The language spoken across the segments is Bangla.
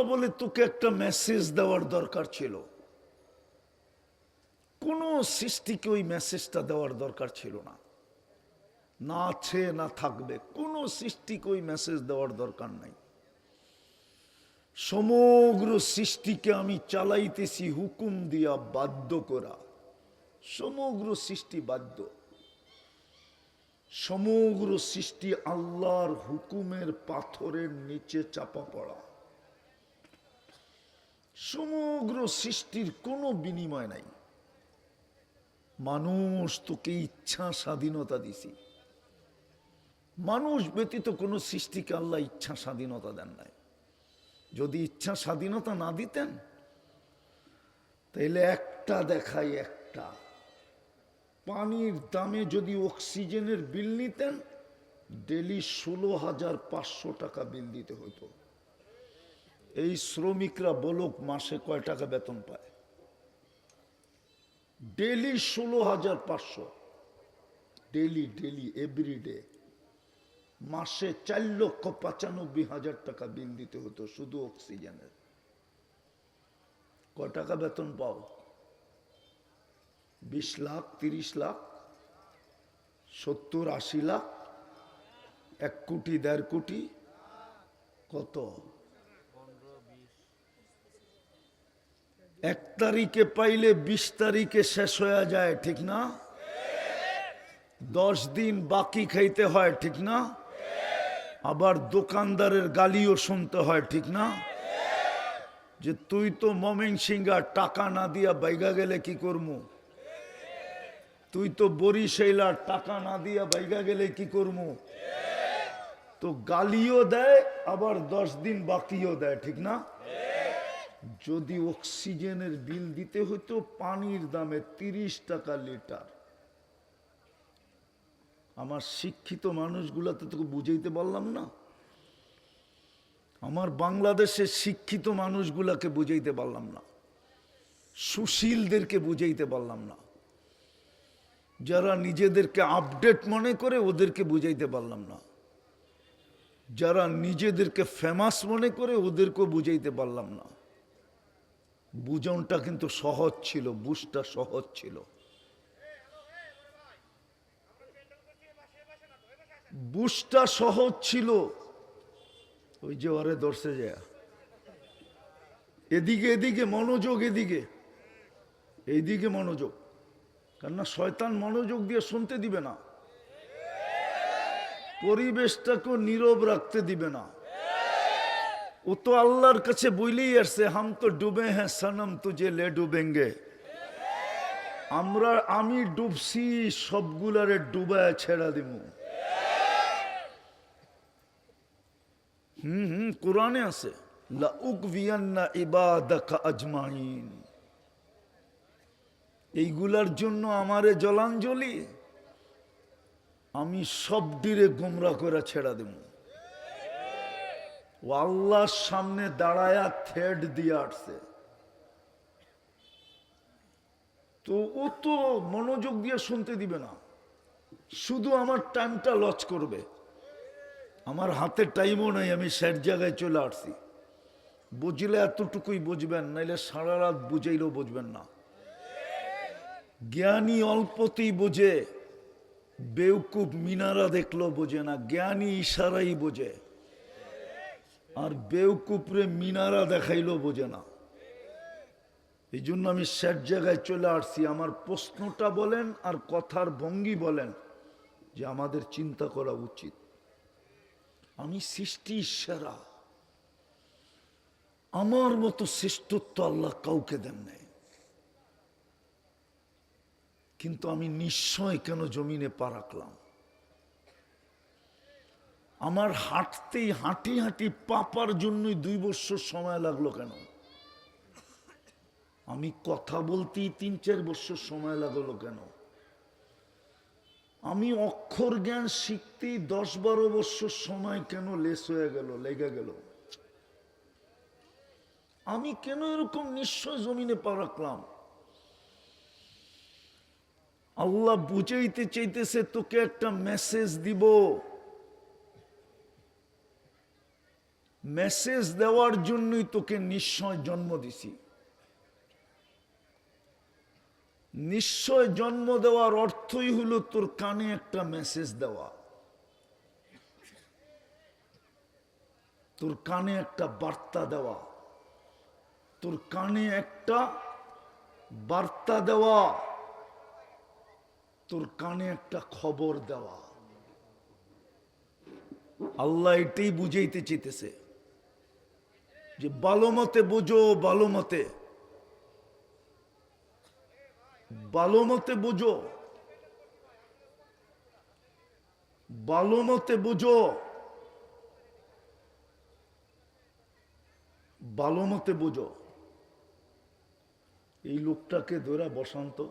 আল্লাহ বলে, তোকে একটা মেসেজ দেওয়ার দরকার ছিল। কোন সৃষ্টিকে ওই মেসেজটা দেওয়ার দরকার ছিল না। না আছে, না থাকবে, কোন সৃষ্টিকে ওই মেসেজ দেওয়ার দরকার নাই। সমগ্র সৃষ্টিকে আমি চালাইতেছি হুকুম দিয়া বাধ্য করা। সমগ্র সৃষ্টি বাধ্য। সমগ্র সৃষ্টি আল্লাহর হুকুমের পাথরের নিচে চাপা পড়া। সমগ্র সৃষ্টির কোনো বিনিময় নাই। মানুষ তোকে ইচ্ছা স্বাধীনতা দিছি। মানুষ ব্যতীত কোনো সৃষ্টিকে আল্লাহ ইচ্ছা স্বাধীনতা দেন নাই। যদি ইচ্ছা স্বাধীনতা না দিতেন তাহলে একটা দেখাই একটা। পানির দামে যদি অক্সিজেনের বিল নিতেন, ডেলি ষোলো হাজার পাঁচশো টাকা বিল দিতে হতো এই শ্রমিকরা বলুক মাসে কয় টাকা বেতন পায়? ডেলি ষোলো হাজার পাঁচশো। ডেলি ডেলি এভরিডে মাসে চার লক্ষ পঁচানব্বই হাজার টাকা বিল দিতে হতো, শুধু অক্সিজেনের। ক টাকা বেতন পাও? বিশ লাখ, তিরিশ লাখ, সত্তর, আশি লাখ, এক কোটি, দেড় কোটি, কত? এক তারিখে পাইলে বিশ তারিখে শেষ হয়ে যায়, ঠিক না? দশ দিন বাকি খাইতে হয়, ঠিক না? আবার দোকানদারের গালিও শুনতে হয়, ঠিক না? যে তুই তো মমিন সিংহার টাকা না দিয়া বাইগা গেলে কি করমু? তুই তো বরিশাইলার টাকা না দিয়া বাইগা গেলে কি করমু? তো গালিও দেয়, আবার দশ দিন বাকিও দেয়, ঠিক না? যদি অক্সিজেনের বিল দিতে হতো পানির দামে তিরিশ টাকা লিটার। আমার শিক্ষিত মানুষগুলাতে তোকে বুঝাইতে পারলাম না। আমার বাংলাদেশের শিক্ষিত মানুষগুলাকে বুঝাইতে পারলাম না। সুশীলদেরকে বুঝাইতে পারলাম না। যারা নিজেদেরকে আপডেট মনে করে, ওদেরকে বুঝাইতে পারলাম না। যারা নিজেদেরকে ফেমাস মনে করে, ওদেরকেও বুঝাইতে পারলাম না। বুঝনটা কিন্তু সহজ ছিল বুঝটা সহজ ছিল। বুঝটা সহজ ছিল। ওই যে ওরে দর্শে যায় এদিকে এদিকে, মনোযোগ এদিকে। এইদিকে মনোযোগ। কেননা শয়তান মনোযোগ দিয়ে শুনতে দিবে না। পরিবেশটাকে নীরব রাখতে দিবে না। ও তো আল্লাহর কাছে বইলেই আসছে, হাম তো ডুবে হ্যাঁ সনম তুঝে লে ডুবেঙ্গে। আমরা, আমি ডুবছি, সবগুলারে ডুবায় ছেড়া দিব হুম হুম, কোরআনে আছে এইগুলার জন্য আমারে জলাঞ্জলি, আমি সব ডিরে গোমরা করে ছেড়া দেব আল্লাহর সামনে দাঁড়ায়া থেড দিয়ে আসছে। তো ও তো মনোযোগ দিয়ে শুনতে দিবে না। শুধু আমার টাইমটা লচ করবে। আমার হাতে টাইমও নাই, আমি স্যার জায়গায় চলে আসছি। বুঝলে এতটুকুই বুঝবেন, নাইলে সারা রাত বুঝাইলেও বুঝবেন না। জ্ঞানী অল্পতেই বোঝে, বেউকুব মিনারা দেখল বোঝে না, জ্ঞানী ইশারাই বোঝে। আর বেউকুপরে মিনারা দেখাইলো বোঝে না। এই জন্য আমি স্যার জায়গায় চলে আসছি। আমার প্রশ্নটা বলেন আর কথার ভঙ্গি বলেন যে আমাদের চিন্তা করা উচিত। আমি সৃষ্টি সেরা। আমার মতো শ্রেষ্ঠত্ব আল্লাহ কাউকে দেন নাই। কিন্তু আমি নিশ্চয় কেন জমিনে পা রাখলাম? আমার হাঁটতেই হাঁটি হাঁটি পাপার জন্যই দুই বছর সময় লাগল কেন? আমি কথা বলতেই তিন চার বছর সময় লাগল কেন? আমি অক্ষর জ্ঞান শিখতেই দশ বারো বছর সময় কেন লেস হয়ে গেল, লেগে গেল? আমি কেন এরকম নিশ্চয় জমিনে পা রাখলাম? আল্লাহ বুঝাইতে চাইতেছে, তোকে একটা মেসেজ দিব। মেসেজ দেওয়ার জন্যই তোকে নিশ্চয় জন্ম দিছি। নিশ্চয় জন্ম দেওয়ার অর্থই হলো তোর কানে একটা মেসেজ দেওয়া। তোর কানে একটা বার্তা দেওয়া। তোর কানে একটা বার্তা দেওয়া। তোর কানে একটা খবর দেওয়া। আল্লাহ এটাই বুঝাইতে চেতেছে যে ভালো মতে বুঝো, ভালো মতে। ভালো মতে বুঝো। ভালো মতে বুঝো। ভালো মতে বুঝো। এই লোকটাকে ধরা বসন্ত।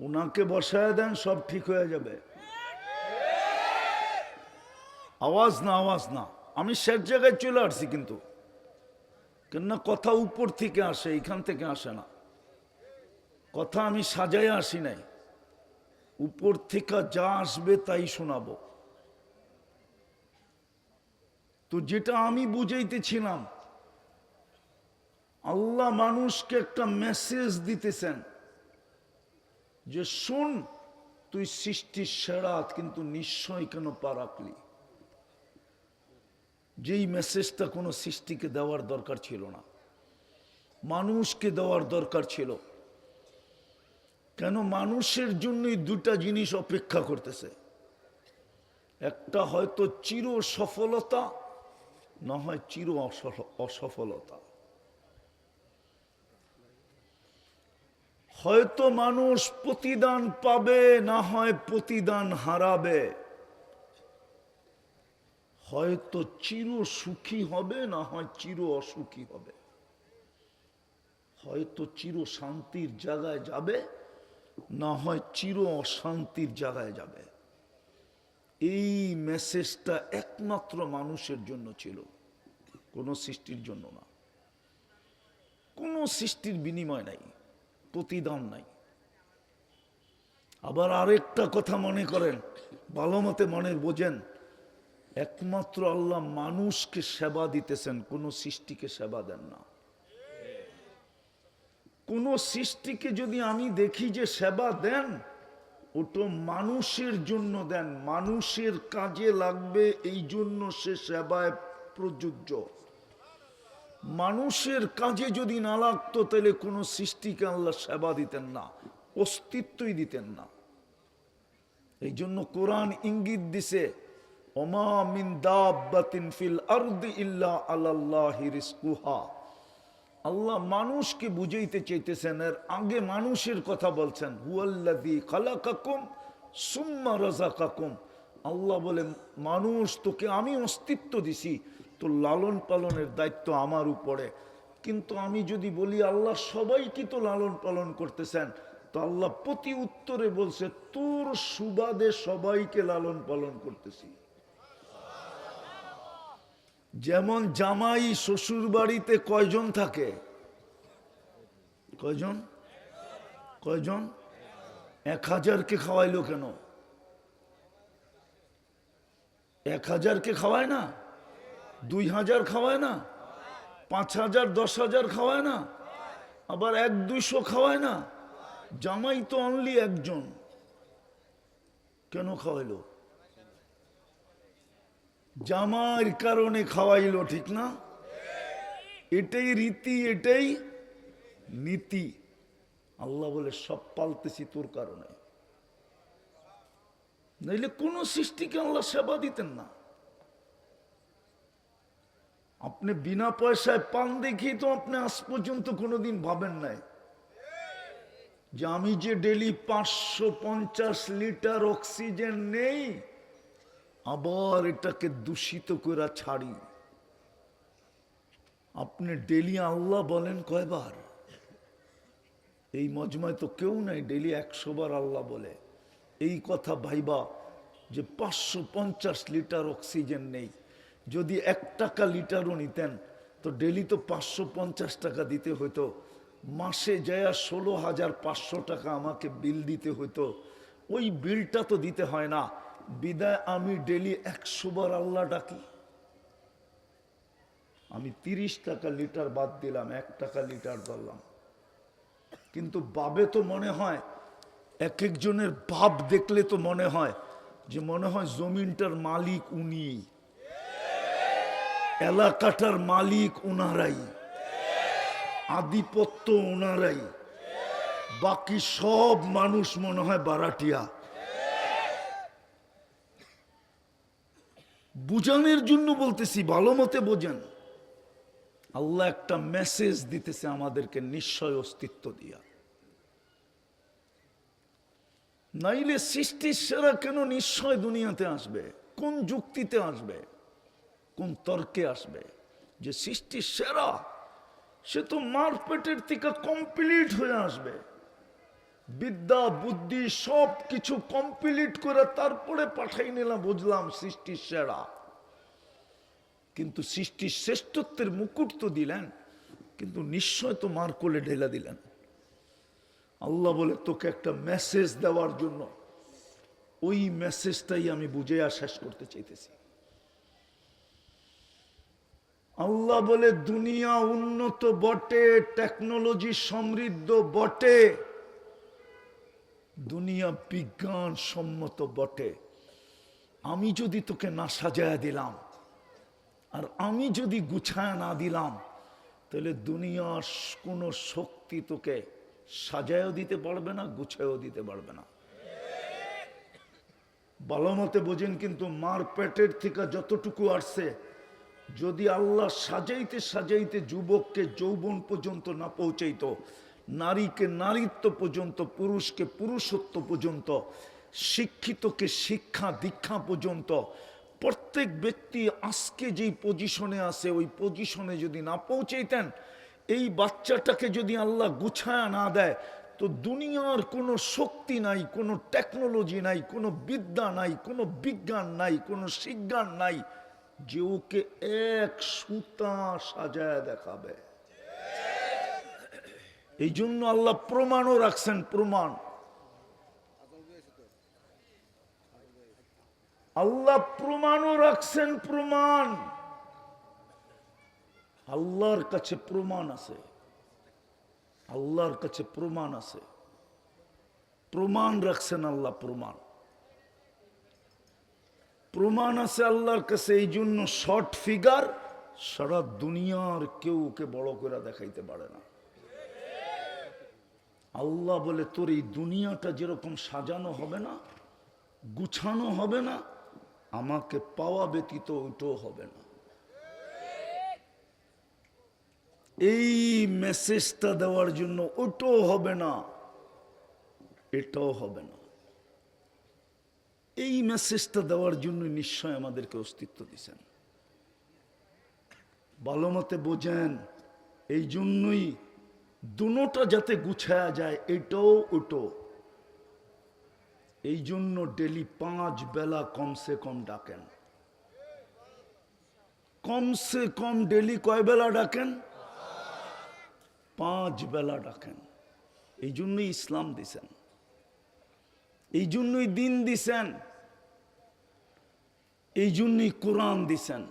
ওনাকে বসায় দেন, সব ঠিক হয়ে যাবে। আওয়াজ না আওয়াজ না। আমি শেষ জায়গায় চলে আসছি কিন্তু। কেননা কথা উপর থেকে আসে, এখান থেকে আসে না। কথা আমি সাজায় আসি নাই। উপর থেকে যা আসবে তাই শোনাবো। তো যেটা আমি বুঝাইতেছিলাম, আল্লাহ মানুষকে একটা মেসেজ দিতেছেন। যে শুন, তুই সৃষ্টির সেরা কিন্তু নিশ্চয় কেন পা রাখলি? যেই মেসেজটা কোনো সৃষ্টিকে দেওয়ার দরকার ছিল না, মানুষকে দেওয়ার দরকার ছিল। কেন মানুষের জন্যই দুটা জিনিস অপেক্ষা করতেছে? একটা হয়তো চির সফলতা না হয় চির অসফলতা। হয়তো মানুষ প্রতিদান পাবে, না হয় প্রতিদান হারাবে। হয়তো চির সুখী হবে, না হয় চির অসুখী হবে। হয়তো চির শান্তির জায়গায় যাবে, না হয় চির অশান্তির জায়গায় যাবে। এই মেসেজটা একমাত্র মানুষের জন্য ছিল, কোনো সৃষ্টির জন্য না। কোনো সৃষ্টির বিনিময় নাই। প্রতিদান নাই। আবার আরেকটা কথা মনে করেন, ভালো মতে মনে বোঝেন, একমাত্র আল্লাহ মানুষকে সেবা দিতেছেন, কোনো সৃষ্টিকে সেবা দেন না। কোন সৃষ্টিকে যদি আমি দেখি যে সেবা দেন, ওটা মানুষের জন্য দেন, মানুষের কাজে লাগবে, এই জন্য সে সেবায় প্রযোজ্য। মানুষের কাজে যদি না লাগতো, তাহলে কোনো সৃষ্টিকে আল্লাহ সেবা দিতেন না, অস্তিত্বই দিতেন না। এই জন্য কোরআন ইঙ্গিত দিছে আল্লাহ মানুষকে বুঝাইতে চাইতেছেন, এর আগে মানুষের কথা বলছেন, হুয়াল্লাযী খালাকাকুম সুম্মা রাযাকাকুম। আল্লাহ বলে মানুষ তোকে আমি অস্তিত্ব দিছি তো লালন পালনের দায়িত্ব আমার উপরে। কিন্তু আমি যদি বলি, আল্লাহ সবাইকে তো লালন পালন করতেছেন, তো আল্লাহ প্রতি উত্তরে বলছে, তোর সুবাদে সবাইকে লালন পালন করতেছি। যেমন জামাই শ্বশুর বাড়িতে কয়জন থাকে? কয়জন? কয়জন? এক হাজারকে খাওয়াইলো কেন? এক হাজারকে খাওয়ায় না? দুই হাজার খাওয়ায় না, পাঁচ হাজার, দশ হাজার খাওয়ায় না, আবার এক দুইশো খাওয়ায় না। জামাই তো অনলি একজন। কেন খাওয়াইলো? জামার কারণে খাওয়াইলো, ঠিক না? এটাই রীতি, এটাই নীতি। আল্লাহ বলে, সব পালতেছি তোর কারণে। নইলে কোন সৃষ্টিকে আল্লাহ সেবা দিতেন না। আপনি বিনা পয়সায় পান দেখি তো আপনি আজ পর্যন্ত কোনোদিন ভাবেন নাই। যে আমি যে ডেলি পাঁচশো পঞ্চাশ লিটার অক্সিজেন নেই, আবার এটাকে দূষিত করে ছাড়ি। আপনি ডেলি আল্লাহ বলেন কয়বার? এই মজমায় তো কেউ নাই, ডেলি একশো বার আল্লাহ বলে। এই কথা ভাইবা যে পাঁচশো পঞ্চাশ লিটার অক্সিজেন নেই। যদি এক টাকা লিটারও নিতেন, তো ডেলি তো পাঁচশো পঞ্চাশ টাকা দিতে হতো মাসে যায় ষোলো হাজার পাঁচশো টাকা আমাকে বিল দিতে হতো ওই বিলটা তো দিতে হয় না। বিদায় আমি ডেলি একশো বার আল্লাহ ডাকি। আমি তিরিশ টাকা লিটার বাদ দিলাম, এক টাকা লিটার ধরলাম। কিন্তু বাবে তো মনে হয়, এক একজনের ভাব দেখলে তো মনে হয় যে মনে হয় জমিনটার মালিক উনি। এলাকাটার মালিক ওনারাই আধিপত্য ওনারাই বাকি সব মানুষ মনে হয় বারাটিয়া। বুঝানোর জন্য বলতেছি, ভালো মতে বোঝেন। আল্লাহ একটা মেসেজ দিতেছে আমাদেরকে নিশ্চয় অস্তিত্ব দিয়া। নাইলে সৃষ্টির সেরা কেন নিশ্চয় দুনিয়াতে আসবে? কোন যুক্তিতে আসবে? কোন তর্কে আসবে যে সৃষ্টির সেরা, সে তো মারপেটের থেকে কমপ্লিট হয়ে আসবে। বিদ্যা, বুদ্ধি সব কিছু কমপ্লিট করে তারপরে পাঠাই নিলাম, বুঝলাম সৃষ্টির সেরা। কিন্তু সৃষ্টির শ্রেষ্ঠত্বের মুকুট তো দিলেন, কিন্তু নিশ্চয় তো মার কোলে ঢেলা দিলেন। আল্লাহ বলে, তোকে একটা মেসেজ দেওয়ার জন্য। ওই মেসেজটাই আমি বুঝে আর শেষ করতে চাইতেছি। আল্লাহ বলে, দুনিয়া উন্নত বটে টেকনোলজি সমৃদ্ধ বটে। দুনিয়া বিজ্ঞান সম্মত বটে। আমি যদি তোকে না সাজায় দিলাম, আর আমি যদি গুছায় না দিলাম, তাহলে দুনিয়ার কোনো শক্তি তোকে সাজায়ও দিতে পারবে না, গুছায়ও দিতে পারবে না। ভালো মতে বোঝেন, কিন্তু মার পেটের থেকে যতটুকু আসছে যদি আল্লাহ সাজাইতে সাজাইতে যুবককে যৌবন পর্যন্ত না পৌঁছাইতো, নারীকে নারীত্ব পর্যন্ত, পুরুষকে পুরুষত্ব পর্যন্ত, শিক্ষিতকে শিক্ষা দীক্ষা পর্যন্ত, প্রত্যেক ব্যক্তি আজকে যেই পজিশনে আছে, ওই পজিশনে যদি না পৌঁছাইতেন, এই বাচ্চাটাকে যদি আল্লাহ গুছায়া না দেয়, তো দুনিয়ার কোনো শক্তি নাই, কোনো টেকনোলজি নাই, কোনো বিদ্যা নাই, কোনো বিজ্ঞান নাই, কোনো শিজ্ঞান নাই যে ওকে এক সুতা সাজায় দেখাবে। এই জন্য আল্লাহ প্রমাণও রাখছেন, প্রমাণ। আল্লাহ প্রমাণও রাখছেন, প্রমাণ। আল্লাহর কাছে প্রমাণ আছে। আল্লাহর কাছে প্রমাণ আছে। প্রমাণ রাখছেন আল্লাহ প্রমাণ। প্রমাণ আছে আল্লাহর কাছে, এই জন্য শর্ট ফিগার সারা দুনিয়ার কেউ ওকে বড় করে দেখাইতে পারে না। আল্লাহ বলে, তোর এই দুনিয়াটা যেরকম সাজানো হবে না, গুছানো হবে না, আমাকে পাওয়া ব্যতীত ওইটাও হবে না। এই মেসেজটা দেওয়ার জন্য ওটাও হবে না, এটাও হবে না। এই মেসেজটা দেওয়ার জন্য নিশ্চয় আমাদেরকে অস্তিত্ব দিছেন ভালো মতে বোঝেন, এই জন্যই দুটা যাতে গুছায়া যায়, এটাও ওটো। এই জন্য ডেলি পাঁচ বেলা কমসে কম ডাকেন। কমসে কম ডেলি কয় বেলা ডাকেন? পাঁচ বেলা ডাকেন। এই জন্যই ইসলাম দিছেন এই জন্যই দিন দিছেন। এই জন্যই কোরআন দিছেন।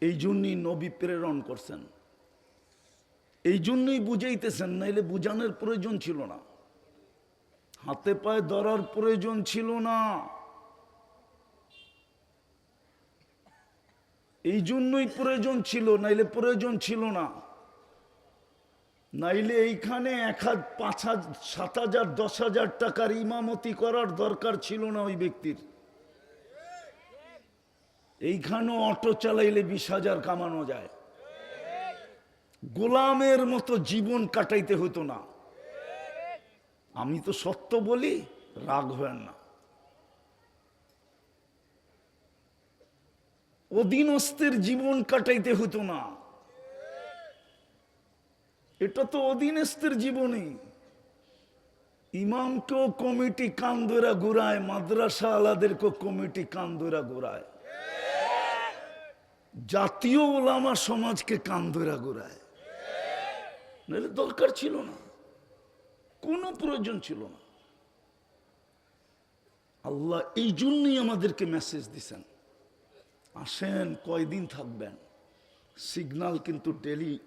এই জন্যই নবী প্রেরণ করছেন। এই জন্যই বুঝাইতেছেন, নাইলে বুঝানোর প্রয়োজন ছিল না। হাতে পায়ে ধরার প্রয়োজন ছিল না। এই জন্যই প্রয়োজন ছিল, নাইলে প্রয়োজন ছিল না। নাইলে এইখানে এক হাজার পাঁচ হাজার সাত হাজার, দশ হাজার টাকার ইমামতি করার দরকার ছিল না ওই ব্যক্তির। এইখানেও অটো চালাইলে বিশ হাজার কামানো যায়। গোলামের মতো জীবন কাটাইতে হতো না। আমি তো সত্য বলি, রাগ হয় না। অধীনস্থের জীবন কাটাইতে হতো না। এটা তো অধীনস্থের জীবনই ইমামকেও কমিটি কান্দরা ঘুরায়, মাদ্রাসা আলাদেরকেও কমিটি কান্দরা ঘুরায়। জাতীয় ওলামা সমাজকে কান্দরা ঘুরায়। নাহলে দরকার ছিল না। কোনো প্রয়োজন ছিল না। আল্লাহ এই জন্যই আমাদেরকে মেসেজ দিছেন। আসেন, কয়দিন থাকবেন? সিগনাল কিন্তু ডেলি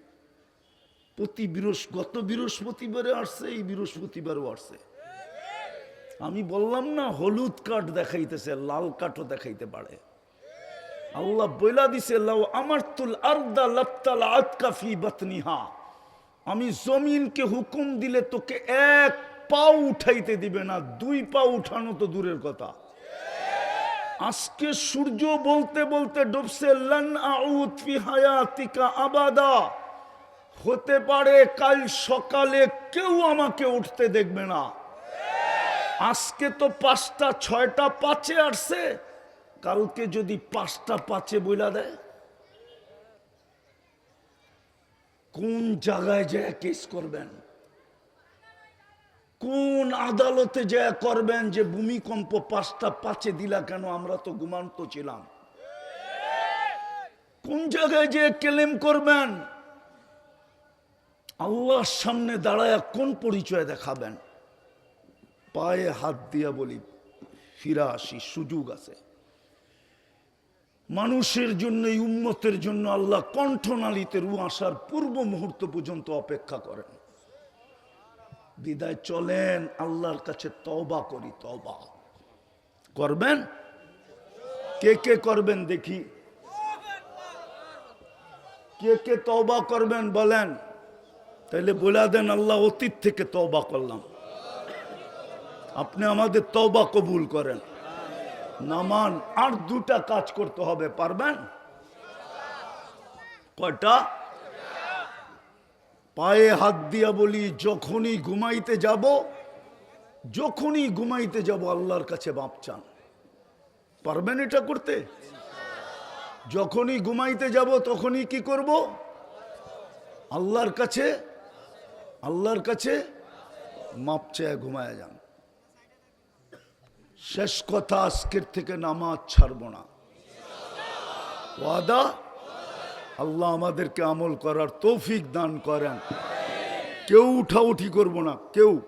প্রতি বৃহস্প, গত বৃহস্পতিবারে আসছে, এই বৃহস্পতিবারও আসছে। আমি বললাম না, হলুদ কাঠ দেখাইতেছে, লাল কাঠও দেখাইতে পারে। আল্লাহ বইলা দিছে, লাউ আমার তুল আর্দা লাপ্তাল আতকা ফি বাতনিহা। আমি জমিনকে হুকুম দিলে তোকে এক পাও উঠাইতে দিবে না, দুই পা উঠানো তো দূরের কথা। আজকে সূর্য বলতে বলতে ডুবছে, লন আউত ফি হায়াতিকা আবাদা। হতে পারে কাল সকালে কেউ আমাকে উঠতে দেখবে না। আজকে তো পাঁচটা, ছয়টা পাঁচে আসছে। কালকে যদি পাঁচটা পাঁচে বইলা দেয়, কোন জায়গায় যে কেস করবেন? কোন আদালতে যে করবেন যে ভূমিকম্প পাঁচটা পাঁচে দিলা কেন? আমরা তো ঘুমান্ত ছিলাম। কোন জায়গায় যে ক্লেম করবেন? আল্লাহর সামনে দাঁড়ায় কোন পরিচয় দেখাবেন? পায়ে হাত দিয়া বলি, ফিরা আসি, সুযোগ আছে। মানুষের জন্য, উম্মতের জন্য আল্লাহ কণ্ঠনালীতে রু আসার পূর্ব মুহূর্ত পর্যন্ত অপেক্ষা করেন। বিদায়, চলেন, আল্লাহর কাছে তবা করি তবা করবেন? কে কে করবেন দেখি। কে কে তওবা করবেন বলেন? তাইলে বলে দেন, আল্লাহ অতীত থেকে তওবা করলাম। আপনি আমাদের তওবা কবুল করেন। নামান আর দুটা কাজ করতে হবে, পারবেন? কয়টা? পায়ে হাত দিয়া বলি, যখনই ঘুমাইতে যাব, যখনই ঘুমাইতে যাব, আল্লাহর কাছে বাপ চান। পারবেন এটা করতে? যখনই ঘুমাইতে যাব, তখনই কি করব? আল্লাহর কাছে আল্লাহর কাছে মাপ চেয়ে ঘুমায় যান। শেষ কথা আজকের থেকে নামাজ ছাড়ব না। ওয়াদা? আল্লাহ আমাদেরকে আমল করার তৌফিক দান করেন। কেউ উঠাউঠি করব না, কেউ।